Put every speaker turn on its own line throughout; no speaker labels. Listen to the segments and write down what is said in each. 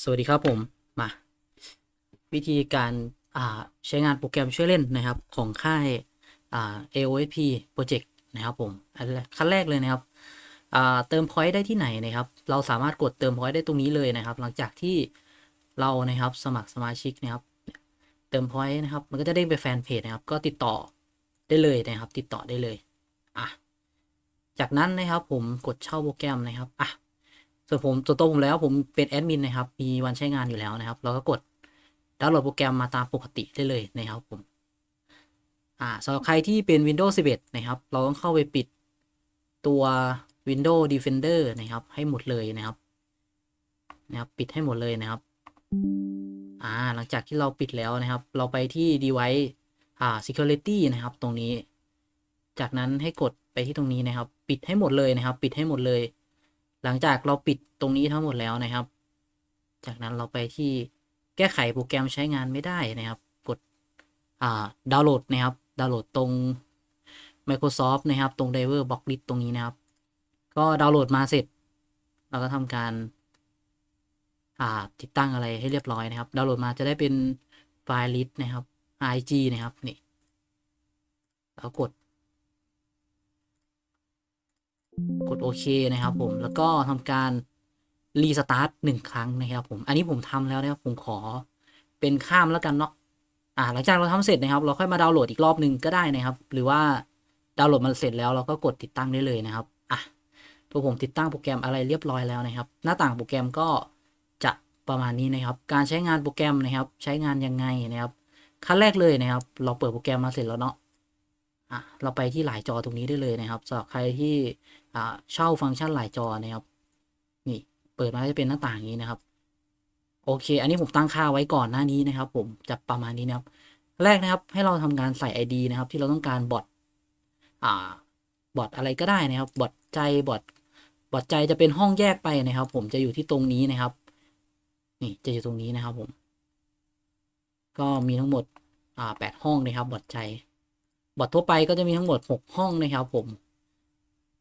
สวัสดีครับผมมา วิธีการใช้งานโปรแกรมช่วยเล่นนะครับของค่าย AOSP Project นะครับผมขั้นแรกเลยนะครับเติมพอยต์ได้ที่ไหนนะครับ เราสามารถกดเติมพอยต์ได้ตรงนี้เลยนะครับ หลังจากที่เรานะครับสมัครสมาชิกนะครับ เติมพอยต์นะครับ มันก็จะเด้งไปแฟนเพจนะครับ ก็ติดต่อได้เลยนะครับ ติดต่อได้เลยอะจากนั้นนะครับผมกดเช่าโปรแกรมนะครับอะ ส่วนผมส่วนตัวผมแล้วผมเป็นแอดมินนะครับ มีวันใช้งานอยู่แล้วนะครับ เราก็กดดาวน์โหลดโปรแกรมมาตามปกติได้เลยนะครับผม อ่าสำหรับใครที่เป็น Windows 11 นะครับ เราต้องเข้าไปปิดตัว Windows Defender นะครับ ให้หมดเลยนะครับ นะครับ ปิดให้หมดเลยนะครับ อ่า หลังจากที่เราปิดแล้วนะครับ เราไปที่ device อ่า security นะครับ ตรงนี้ จากนั้นให้กดไปที่ตรงนี้นะครับ ปิดให้หมดเลยนะครับ ปิดให้หมดเลย หลังจากเราปิดตรงนี้ทั้งหมดแล้วนะครับ จากนั้นเราไปที่แก้ไขโปรแกรมใช้งานไม่ได้นะครับ กดอ่าดาวน์โหลดนะครับ ดาวน์โหลดตรง Microsoft นะครับ ตรง Driver Box List ตรงนี้นะครับ ก็ดาวน์โหลดมาเสร็จ เราก็ทำการอ่าติดตั้งอะไรให้เรียบร้อยนะครับ ดาวน์โหลดมาจะได้เป็นไฟล์ list นะครับ IG นะครับนี่แล้วกด กดโอเคนะครับผมแล้วก็ทำการรีสตาร์ทหนึ่งครั้งนะครับผมอันนี้ผมทำแล้วนะครับผมขอเป็นข้ามแล้วกันเนาะอ่าหลังจากเราทำเสร็จนะครับ เราค่อยมาดาวน์โหลดอีกรอบหนึ่งก็ได้นะครับ หรือว่าดาวน์โหลดมันเสร็จแล้วเราก็กดติดตั้งได้เลยนะครับอะตัวผมติดตั้งโปรแกรมอะไรเรียบร้อยแล้วนะครับ หน้าต่างโปรแกรมก็จะประมาณนี้นะครับ การใช้งานโปรแกรมนะครับ ใช้งานยังไงนะครับ ขั้นแรกเลยนะครับ เราเปิดโปรแกรมมาเสร็จแล้วเนาะอะเราไปที่หลายจอตรงนี้ได้เลยนะครับสำหรับใครที่ เช่าฟังก์ชันหลายจอนะครับนี่เปิดมาก็จะเป็นหน้าต่างนี้นะครับ โอเค อันนี้ผมตั้งค่าไว้ก่อนหน้านี้นะครับ ผมจะประมาณนี้นะครับแรกนะครับให้เราทำการใส่ ID นะครับ ที่เราต้องการบอทอ่าบอทอะไรก็ได้นะครับบอทใจบอทบอทใจจะเป็นห้องแยกไปนะครับ ผมจะอยู่ที่ตรงนี้นะครับ นี่จะอยู่ตรงนี้นะครับผม ก็มีทั้งหมดอ่าแปดห้องนะครับบอทใจบอททั่วไปก็จะมีทั้งหมดหกห้องนะครับ ผม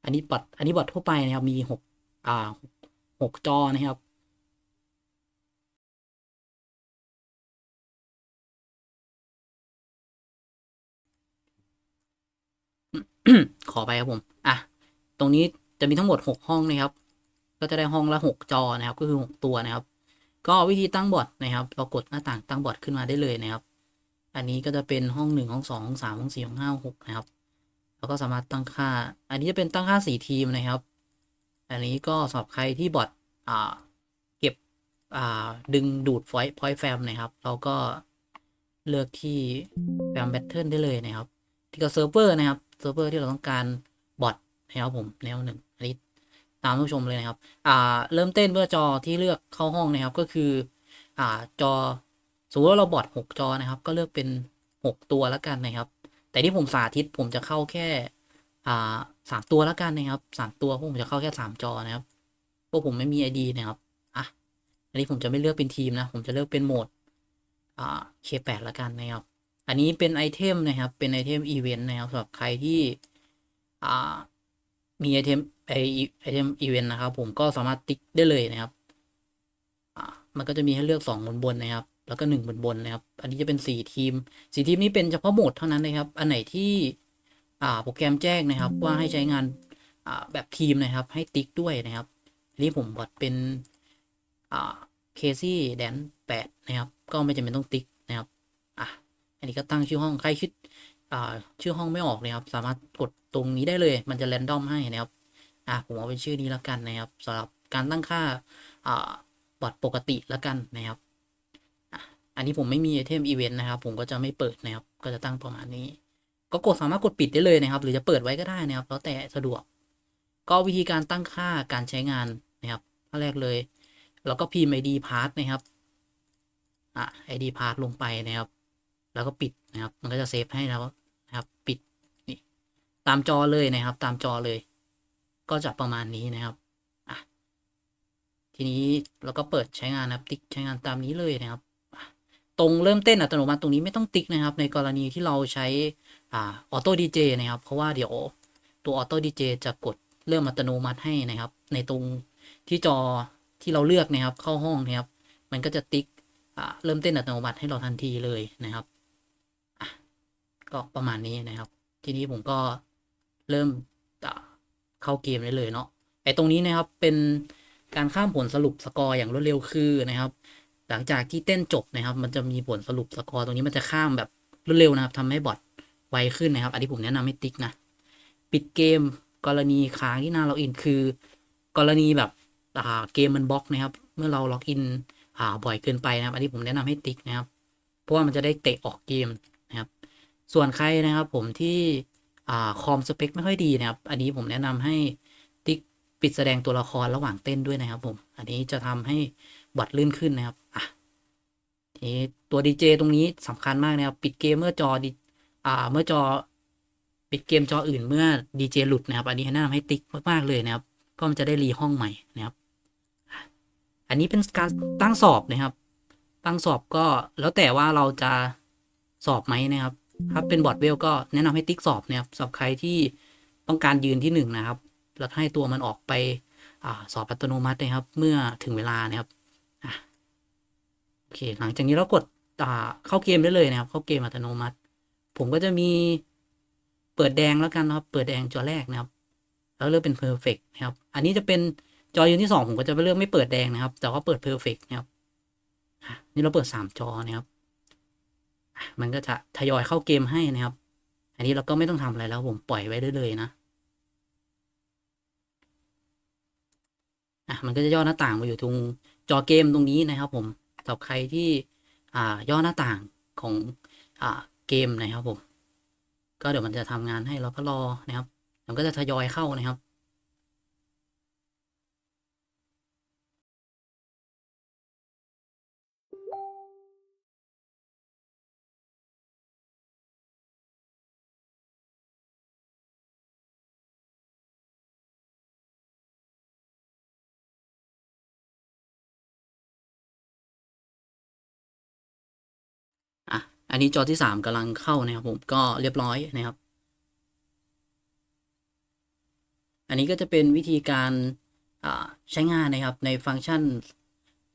อันนี้บอทอันนี้บอททั่วไปนะครับมีหกอ่าหกจอนะครับขอไปครับผม อะ ตรงนี้จะมีทั้งหมดหกห้องนะครับ ก็จะได้ห้องละหกจอนะครับ ก็คือหกตัวนะครับ ก็วิธีตั้งบอทนะครับ เรากดหน้าต่างตั้งบอทขึ้นมาได้เลยนะครับ อันนี้ก็จะเป็นห้องหนึ่งห้องสองห้องสามห้องสี่ห้องห้าห้องหกนะครับ แล้วก็สามารถตั้งค่า อันนี้จะเป็นตั้งค่าสี่ทีมนะครับ อันนี้ก็สำหรับใครที่บอทอ่าเก็บอ่าดึงดูดฟอยต์พอยต์แฟมนะครับ เราก็เลือกที่แฟมแบทเทิลได้เลยนะครับ ที่กับเซิร์ฟเวอร์นะครับ เซิร์ฟเวอร์ที่เราต้องการบอทนะครับผมแนวหนึ่งอันนี้ตามผู้ชมเลยนะครับ อ่า เริ่มเต้นเพื่อจอที่เลือกเข้าห้องนะครับ ก็คือ อ่า จอ สมมติว่าเราบอทหกจอนะครับ ก็เลือกเป็นหกตัวแล้วกันนะครับ แต่ที่ผมสาธิตผมจะเข้าแค่อ่าสามตัวแล้วกันนะครับสามตัวพวกผมจะเข้าแค่สามจอนะครับพวกผมไม่มีไอดีนะครับอะอันนี้ผมจะไม่เลือกเป็นทีมนะ ผมจะเลือกเป็นโหมดอ่า K8 แล้วกันนะครับ อันนี้เป็นไอเทมนะครับ เป็นไอเทมอีเวนต์นะครับสำหรับใครที่อ่ามีไอเทมไอไอเทมอีเวนต์นะครับ ผมก็สามารถติ๊กได้เลยนะครับ อ่ามันก็จะมีให้เลือกสองบนบนนะครับ แล้วก็หนึ่งบนบนนะครับ อันนี้จะเป็นสี่ทีมสี่ทีมนี้เป็นเฉพาะโหมดเท่านั้นนะครับ อันไหนที่โปรแกรมแจ้งนะครับ ว่าให้ใช้งานแบบทีมนะครับ ให้ติ๊กด้วยนะครับนนี้ผมบอดเป็นเคซี่แดนแปดนะครับ ก็ไม่จำเป็นต้องติ๊กนะครับอะอันนี้ก็ตั้งชื่อห้องใครคิดชื่อห้องไม่ออกนะครับ สามารถกดตรงนี้ได้เลย มันจะแรนดอมให้นะครับอะผมเอาเป็นชื่อนี้แล้วกันนะครับสำหรับการตั้งค่าอ่าบอทปกติแล้วกันนะครับ อันนี้ผมไม่มีไอเทมอีเวนต์นะครับ ผมก็จะไม่เปิดนะครับ ก็จะตั้งประมาณนี้ ก็กดสามารถกดปิดได้เลยนะครับ หรือจะเปิดไว้ก็ได้นะครับ แล้วแต่สะดวก ก็วิธีการตั้งค่าการใช้งานนะครับขั้นแรกเลยเราก็พิมพ์ id pass นะครับ อะ id pass ลงไปนะครับ แล้วก็ปิดนะครับ มันก็จะเซฟให้แล้วนะครับ ปิดนี่ตามจอเลยนะครับ ตามจอเลย ก็จะประมาณนี้นะครับอะทีนี้เราก็เปิดใช้งานนะครับ ติ๊กใช้งานตามนี้เลยนะครับ ตรงเริ่มเต้นอัตโนมัติตรงนี้ไม่ต้องติ๊กนะครับ ในกรณีที่เราใช้อ่าออโต้ดีเจนะครับ เพราะว่าเดี๋ยวตัวออโต้ดีเจจะกดเริ่มอัตโนมัติให้นะครับ ในตรงที่จอที่เราเลือกนะครับ เข้าห้องนะครับ มันก็จะติ๊กอ่าเริ่มเต้นอัตโนมัติให้เราทันทีเลยนะครับอะก็ประมาณนี้นะครับ ทีนี้ผมก็เริ่มเข้าเกมได้เลยเนาะไอตรงนี้นะครับเป็นการข้ามผลสรุปสกอร์อย่างรวดเร็วคือนะครับ หลังจากที่เต้นจบนะครับ มันจะมีผลสรุปสกอร์ตรงนี้มันจะข้ามแบบรวดเร็วนะครับทำให้บอทไวขึ้นนะครับ อันนี้ผมแนะนำให้ติ๊กนะ ปิดเกมกรณีค้างที่หน้าล็อกอินคือ กรณีแบบอ่าเกมมันบล็อกนะครับ เมื่อเราล็อกอินอ่าบ่อยเกินไปนะครับ อันนี้ผมแนะนำให้ติ๊กนะครับ เพราะว่ามันจะได้เตะออกเกมนะครับ ส่วนใครนะครับ ผมที่อ่าคอมสเปคไม่ค่อยดีนะครับ อันนี้ผมแนะนำให้ติ๊กปิดแสดงตัวละครระหว่างเต้นด้วยนะครับ ผม อันนี้จะทำให้ บอทลื่นขึ้นนะครับอะทีตัวดีเจตรงนี้สำคัญมากนะครับ ปิดเกมเมื่อจอดิอ่า เมื่อจอปิดเกมจออื่นเมื่อดีเจหลุดนะครับ อันนี้แนะนำให้ติ๊กมากๆเลยนะครับ เพราะมันจะได้รีห้องใหม่นะครับอันนี้เป็นการตั้งสอบนะครับ ตั้งสอบก็แล้วแต่ว่าเราจะสอบไหมนะครับ ถ้าเป็นบอร์ดเวลก็แนะนำให้ติ๊กสอบนะครับสำหรับใครที่ต้องการยืนที่หนึ่งนะครับ แล้วให้ตัวมันออกไปอสอบอัตโนมัตินะครับ เมื่อถึงเวลานะครับ เค หลังจากนี้เรากดอ่าเข้าเกมได้เลยนะครับ เข้าเกมอัตโนมัติ ผมก็จะมีเปิดแดงแล้วกันนะครับ เปิดแดงจอแรกนะครับ แล้วเลือกเป็น perfect นะครับ อันนี้จะเป็นจอยืนที่สองผมก็จะเลือกไม่เปิดแดงนะครับ แต่ว่าเปิด perfect นะครับนี่เราเปิดสามจอนะครับ มันก็จะทยอยเข้าเกมให้นะครับ อันนี้เราก็ไม่ต้องทำอะไรแล้ว ผมปล่อยไว้ได้เลยนะอะมันก็จะย่อหน้าต่างมาอยู่ตรงจอเกมตรงนี้นะครับผม สำหรับใครที่อ่าย่อหน้าต่างของอ่าเกมนะครับผม ก็เดี๋ยวมันจะทำงานให้เราก็รอนะครับมันก็จะทยอยเข้านะครับ อันนี้จอที่สามกำลังเข้านะครับผมก็เรียบร้อยนะครับ อันนี้ก็จะเป็นวิธีการใช้งานนะครับในฟังก์ชัน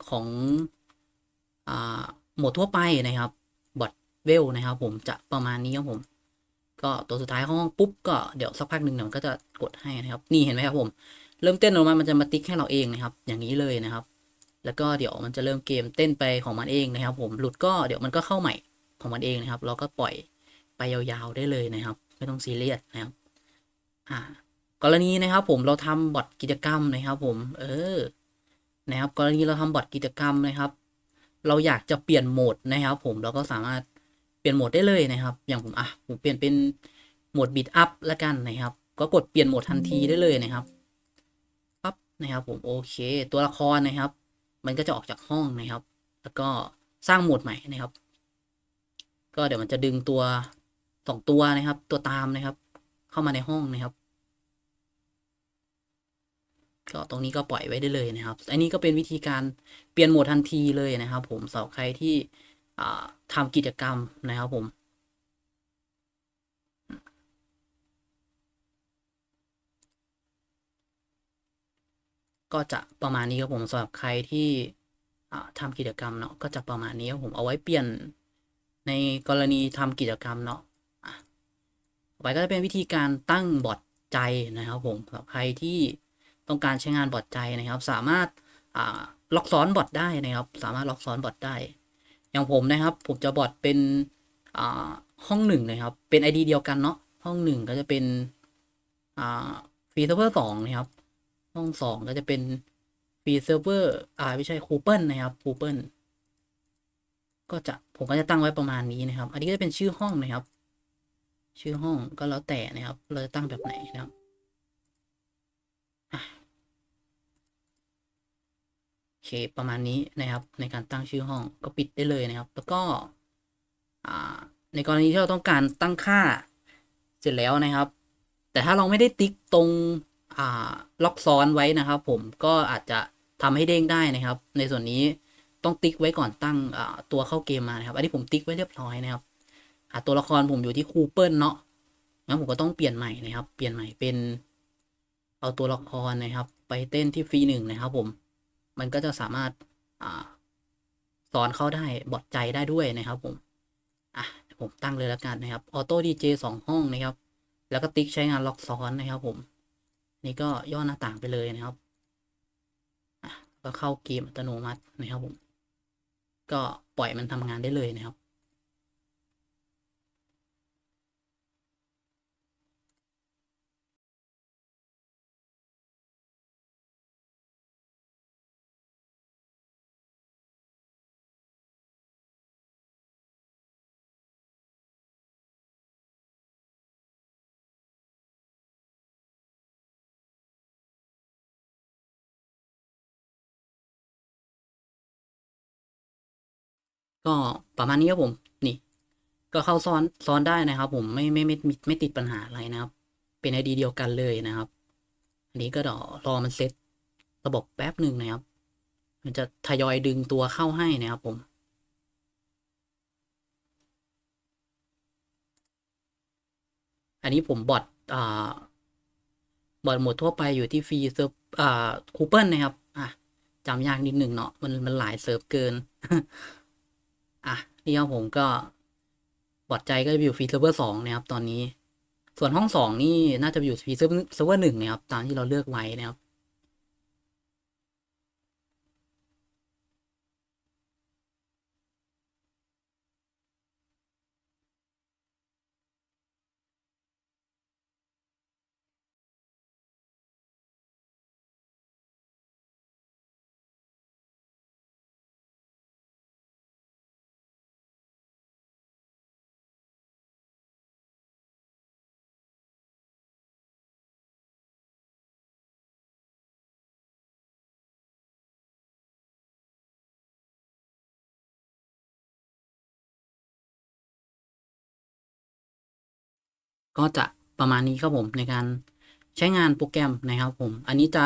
ของอโหมดทั่วไปนะครับบอทเวลนะครับ ผมจะประมาณนี้ครับผม ก็ตัวสุดท้ายห้องปุ๊บก็เดี๋ยวสักพักหนึ่งเดี๋ยวก็จะกดให้นะครับ นี่เห็นไหมครับผม เริ่มเต้นออกมามันจะมาติ๊กให้เราเองนะครับ อย่างนี้เลยนะครับ แล้วก็เดี๋ยวมันจะเริ่มเกมเต้นไปของมันเองนะครับ ผมหลุดก็เดี๋ยวมันก็เข้าใหม่ ของมันเองนะครับ เราก็ปล่อยไปยาวๆได้เลยนะครับ ไม่ต้องซีเรียสนะครับอ่ากรณีนะครับผมเราทำบอทกิจกรรมนะครับ ผม เออ นะครับ กรณีเราทำบอทกิจกรรมนะครับ เราอยากจะเปลี่ยนโหมดนะครับ ผมเราก็สามารถเปลี่ยนโหมดได้เลยนะครับ อย่างผมอะผมเปลี่ยนเป็นโหมดบีทอัพละกันนะครับ ก็กดเปลี่ยนโหมดทันทีได้เลยนะครับปั๊บนะครับ ผมโอเค ตัวละครนะครับ มันก็จะออกจากห้องนะครับ แล้วก็สร้างโหมดใหม่นะครับ ก็เดี๋ยวมันจะดึงตัวสองตัวนะครับ ตัวตามนะครับ เข้ามาในห้องนะครับ ก็ตรงนี้ก็ปล่อยไว้ได้เลยนะครับ อันนี้ก็เป็นวิธีการเปลี่ยนโหมดทันทีเลยนะครับ ผมสำหรับใครที่ทำกิจกรรมนะครับผมก็จะประมาณนี้ครับผมสำหรับใครที่ทำกิจกรรมเนาะก็จะประมาณนี้ครับผมเอาไว้เปลี่ยน ในกรณีทำกิจกรรมเนาะอะต่อไปก็จะเป็นวิธีการตั้งบอทใจนะครับผมสำหรับใครที่ต้องการใช้งานบอทใจนะครับ สามารถล็อกซ้อนบอทได้นะครับ สามารถล็อกซ้อนบอทได้ อย่างผมนะครับ ผมจะบอทเป็นห้องหนึ่งนะครับ เป็น ID เดียวกันเนาะห้องหนึ่งก็จะเป็นฟรีเซิร์ฟเวอร์สองนะครับ ห้องสองก็จะเป็นฟรีเซิร์ฟเวอร์อ่าไม่ใช่คูเปิลนะครับคูเปิลก็จะ ผมก็จะตั้งไว้ประมาณนี้นะครับ อันนี้ก็จะเป็นชื่อห้องนะครับ ชื่อห้องก็แล้วแต่นะครับ เราจะตั้งแบบไหนนะครับโอเคประมาณนี้นะครับ ในการตั้งชื่อห้องก็ปิดได้เลยนะครับ แล้วก็ในกรณีที่เราต้องการตั้งค่าเสร็จแล้วนะครับ แต่ถ้าเราไม่ได้ติ๊กตรงล็อกซ้อนไว้นะครับ ผมก็อาจจะทำให้เด้งได้นะครับ ในส่วนนี้ ต้องติ๊กไว้ก่อนตั้งตัวเข้าเกมมานะครับ อันนี้ผมติ๊กไว้เรียบร้อยนะครับตัวละครผมอยู่ที่คูเปิลเนาะงั้นผมก็ต้องเปลี่ยนใหม่นะครับ เปลี่ยนใหม่เป็น เอาตัวละครนะครับ ไปเต้นที่ฟรีหนึ่งนะครับ ผม มันก็จะสามารถอสอนเข้าได้บอดใจได้ด้วยนะครับ ผม อะผมตั้งเลยแล้วกันนะครับ ออโต้ดีเจสองห้องนะครับ แล้วก็ติ๊กใช้งานล็อกซ้อนนะครับ ผม นี่ก็ย่อหน้าต่างไปเลยนะครับอะก็เข้าเกมอัตโนมัตินะครับผม ก็ปล่อยมันทำงานได้เลยนะครับ ก็ประมาณนี้ครับผม นี่ ก็เข้าซ้อนซ้อนได้นะครับ ผมไม่ไม่ไม่ไม่ไม่ติดปัญหาอะไรนะครับ เป็นไอดีเดียวกันเลยนะครับ อันนี้ก็เดี๋ยวรอมันเซ็ตระบบแป๊บหนึ่งนะครับ มันจะทยอยดึงตัวเข้าให้นะครับผมอันนี้ผมบอทอ่าบอทหมดทั่วไปอยู่ที่ฟรีเซิร์ฟอ่าคูเปิลนะครับ อะจำยากนิดหนึ่งเนาะมันมันหลายเซิร์ฟเกิน อะนี่ครับผมก็บอดใจก็จะอยู่ฟรีเซิร์ฟเวอร์สองนะครับตอนนี้ ส่วนห้องสองนี่น่าจะอยู่ฟรีเซิร์ฟเซิร์ฟเวอร์หนึ่งนะครับตามที่เราเลือกไว้นะครับ ก็จะประมาณนี้ครับผมในการใช้งานโปรแกรมนะครับผม อันนี้จะ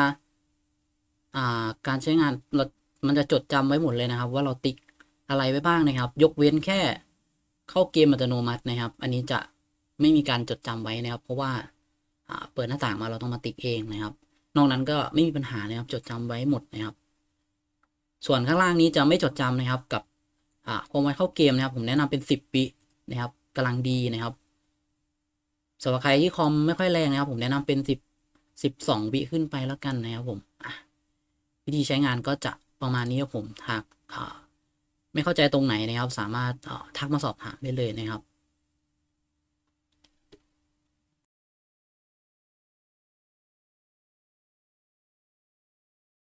าการใช้งานเรามันจะจดจำไว้หมดเลยนะครับ ว่าเราติ๊กอะไรไว้บ้างนะครับ ยกเว้นแค่เข้าเกมอัตโนมัตินะครับ อันนี้จะไม่มีการจดจำไว้นะครับ เพราะว่าาเปิดหน้าต่างมาเราต้องมาติ๊กเองนะครับ นอกนั้นก็ไม่มีปัญหานะครับ จดจำไว้หมดนะครับ ส่วนข้างล่างนี้จะไม่จดจำนะครับ กับความไวเข้าเกมนะครับ ผมแนะนำเป็นสิบวินะครับกำลังดีนะครับ สำหรับใครที่คอมไม่ค่อยแรงนะครับ ผมแนะนำเป็นสิบสิบสองวิขึ้นไปแล้วกันนะครับผมวิธีใช้งานก็จะประมาณนี้ครับผมหากไม่เข้าใจตรงไหนนะครับ สามารถทักมาสอบถามได้เลยนะครับ